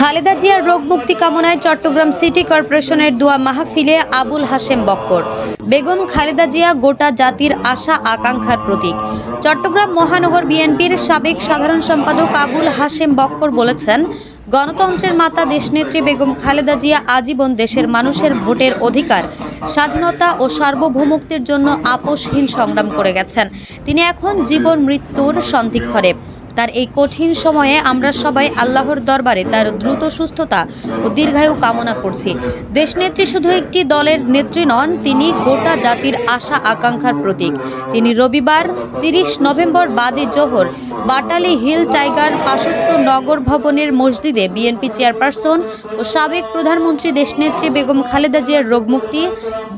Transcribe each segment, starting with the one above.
খালেদা জিয়ার রোগ মুক্তি কামনায় চট্টগ্রাম সিটি কর্পোরেশনের দোয়া মাহফিলে আবুল হাশেম বক্কর। বেগম খালেদা জিয়া গোটা জাতির আশা, আকাঙ্ক্ষার প্রতীক। চট্টগ্রাম মহানগর বিএনপির সাবেক সাধারণ সম্পাদক আবুল হাশেম বক্কর বলেছেন, গণতন্ত্রের মাতা দেশনেত্রী বেগম খালেদা জিয়া আজীবন দেশের মানুষের ভোটের অধিকার, স্বাধীনতা ও সার্বভৌমত্বের জন্য আপোষহীন সংগ্রাম করে গেছেন। তিনি এখন জীবন মৃত্যুর সন্ধিক্ষণে। তার এই কঠিন সময়ে আমরা সবাই আল্লাহর দরবারে তার দ্রুত সুস্থতা ও দীর্ঘায়ু কামনা করছি। দেশনেত্রী শুধু একটি দলের নেত্রী নন, তিনি গোটা জাতির আশা আকাঙ্ক্ষার প্রতীক। তিনি রবিবার তিরিশ নভেম্বর বাদে জোহর বাটালি হিল টাইগার পাশস্থ নগর ভবনের মসজিদে বিএনপি চেয়ারপারসন ও সাবেক প্রধানমন্ত্রী দেশনেত্রী বেগম খালেদা জিয়ার রোগমুক্তি,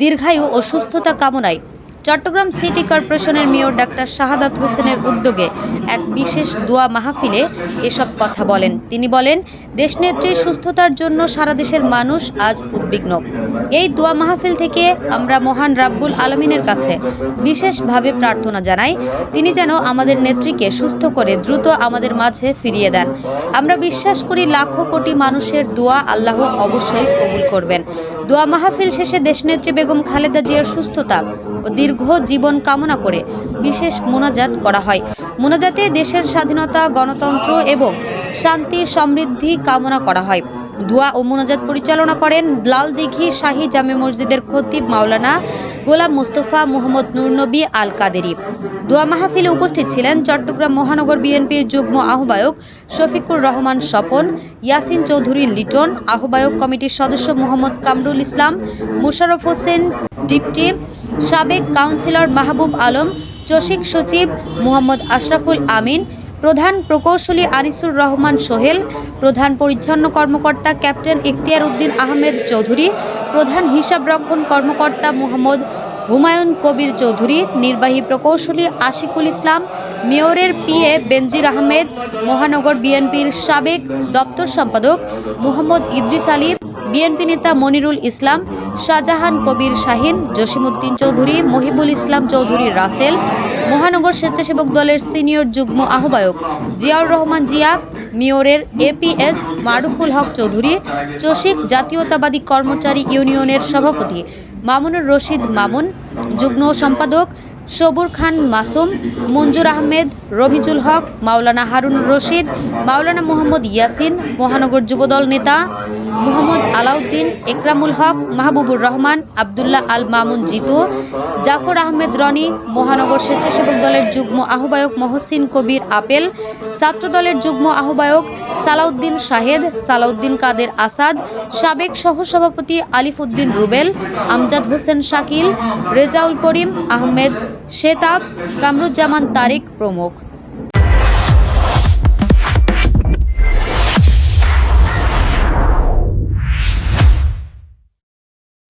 দীর্ঘায়ু ও সুস্থতা কামনায় চট্টগ্রাম সিটি কর্পোরেশনের মেয়র ডাক্তার শাহাদাত হোসেনের উদ্যোগে এক বিশেষ দোয়া মাহফিলে এসব কথা বলেন। তিনি বলেন দেশনেত্রীর সুস্থতার জন্য সারা দেশের মানুষ আজ উদ্বিগ্ন। এই দোয়া মাহফিল থেকে আমরা মহান রাব্বুল আলমিনের কাছে বিশেষভাবে প্রার্থনা জানাই। তিনি যেন আমাদের নেত্রীকে সুস্থ করে দ্রুত আমাদের মাঝে ফিরিয়ে দেন। আমরা বিশ্বাস করি লাখো কোটি মানুষের দোয়া আল্লাহ অবশ্যই কবুল করবেন। দোয়া মাহফিল শেষে দেশনেত্রী বেগম খালেদা জিয়ার সুস্থতা ও দীর্ঘ জীবন কামনা করে বিশেষ মোনাজাত করা হয়। মোনাজাতে দেশের স্বাধীনতা, গণতন্ত্র এবং শান্তি, সমৃদ্ধি কামনা করা হয়। দোয়া ও মোনাজাত পরিচালনা করেন লাল দিঘি শাহী জামে মসজিদের খতিব মাওলানা গোলাম মুস্তফা মোহাম্মদ নুরনবী আল কাদেরি দোয়া মাহফিলে উপস্থিত ছিলেন চট্টগ্রাম মহানগর বিএনপির যুগ্ম আহ্বায়ক শফিকুর রহমান স্বপন, ইয়াসিন চৌধুরী লিটন, আহ্বায়ক কমিটির সদস্য মোহাম্মদ কামরুল ইসলাম মুশারফ হোসেন, ডিপটি সাবেক কাউন্সিলর মাহবুব আলম, চসিক সচিব মোহাম্মদ আশরাফুল আমিন প্রধান প্রকৌশলী আনিসুর রহমান সোহেল, প্রধান পরিচ্ছন্ন কর্মকর্তা ক্যাপ্টেন ইখতিয়ার উদ্দিন আহমেদ চৌধুরী, প্রধান হিসাবরক্ষণ কর্মকর্তা মোহাম্মদ হুমায়ুন কবির চৌধুরী, নির্বাহী প্রকৌশলী আশিকুল ইসলাম, মেয়রের পিএ বেনজির আহমেদ, মহানগর বিএনপির সাবেক দপ্তর সম্পাদক মোহাম্মদ ইদ্রিস আলী, বিএনপি নেতা মনিরুল ইসলাম, শাহজাহান কবির শাহিন, জসিমউদ্দিন চৌধুরী, মহিবুল ইসলাম চৌধুরী রাসেল মহানগর স্বেচ্ছাসেবক দলের সিনিয়র যুগ্ম আহ্বায়ক জিয়াউর রহমান জিয়া, মেয়রের এপিএস মারুফুল হক চৌধুরী, চসিক জাতীয়তাবাদী কর্মচারী ইউনিয়নের সভাপতি মামুনুর রশিদ মামুন, যুগ্ম সম্পাদক সবুর খান মাসুম, মঞ্জুর আহমেদ রমিজুল হক, মাওলানা হারুন রশিদ, মাওলানা মোহাম্মদ ইয়াসিন, মহানগর যুবদল নেতা, মোহাম্মদ আলাউদ্দিন, একরামুল হক, মাহবুবুর রহমান, আবদুল্লাহ আল মামুন জিতু, জাফর আহমেদ রনি, মহানগর স্বেচ্ছাসেবক দলের যুগ্ম আহ্বায়ক মহসিন কবির আপেল, ছাত্র দলের যুগ্ম আহ্বায়ক সালাউদ্দিন শাহেদ, সালাউদ্দিন কাদের আসাদ, সাবেক সহসভাপতি আলিফ উদ্দিন রুবেল, আমজাদ হোসেন শাকিল, রেজাউল করিম আহমেদ শেতাব কামরুজ্জামান তারিক প্রমুখ।